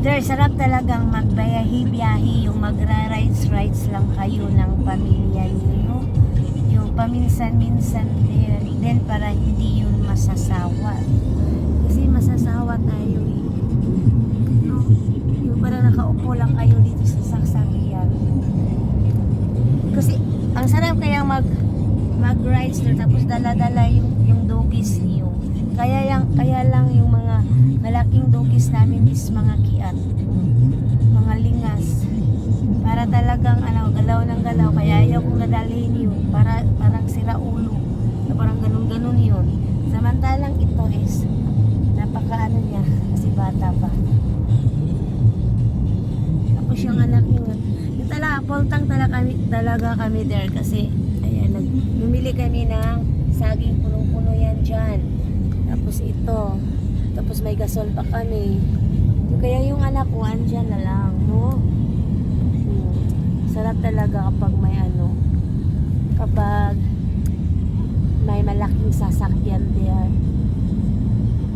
There, sarap talagang magbayahi-biyahi, yung magra-rides-rides lang kayo ng pamilya niyo. Yung paminsan-minsan din, din para hindi yun masasawa. Kasi masasawa tayo eh. No? Yung para nakaupo lang kayo dito sa sasakyan. Kasi ang sarap kaya mag mag-rides tapos dala-dala yung yung doggies niyo. Kaya lang kaya lang yung mga malaking doggies namin is mga kiat. Mga lingas. Para talagang ano, galaw ng galaw kaya ayaw kong nadalhin yun. Para parang sira ulo. Na parang ganun-ganun yun. Samantalang ito is napaka ano niya kasi bata pa. Tapos yung anak niyo, yung talaga, poltang talaga kami, talaga kami there kasi, bumili kami ng saging punong-puno yan dyan. Tapos ito, tapos may gasol pa kami. Kaya yung anak ko, andyan na lang, no? Hmm. Sarap talaga kapag may ano, kapag may malaking sasakyan there.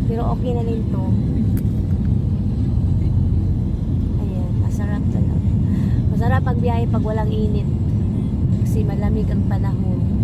Pero okay na rin to. Ayan, masarap talaga. Masarap pag biyahe pag walang init. Kasi malamig ang panahon.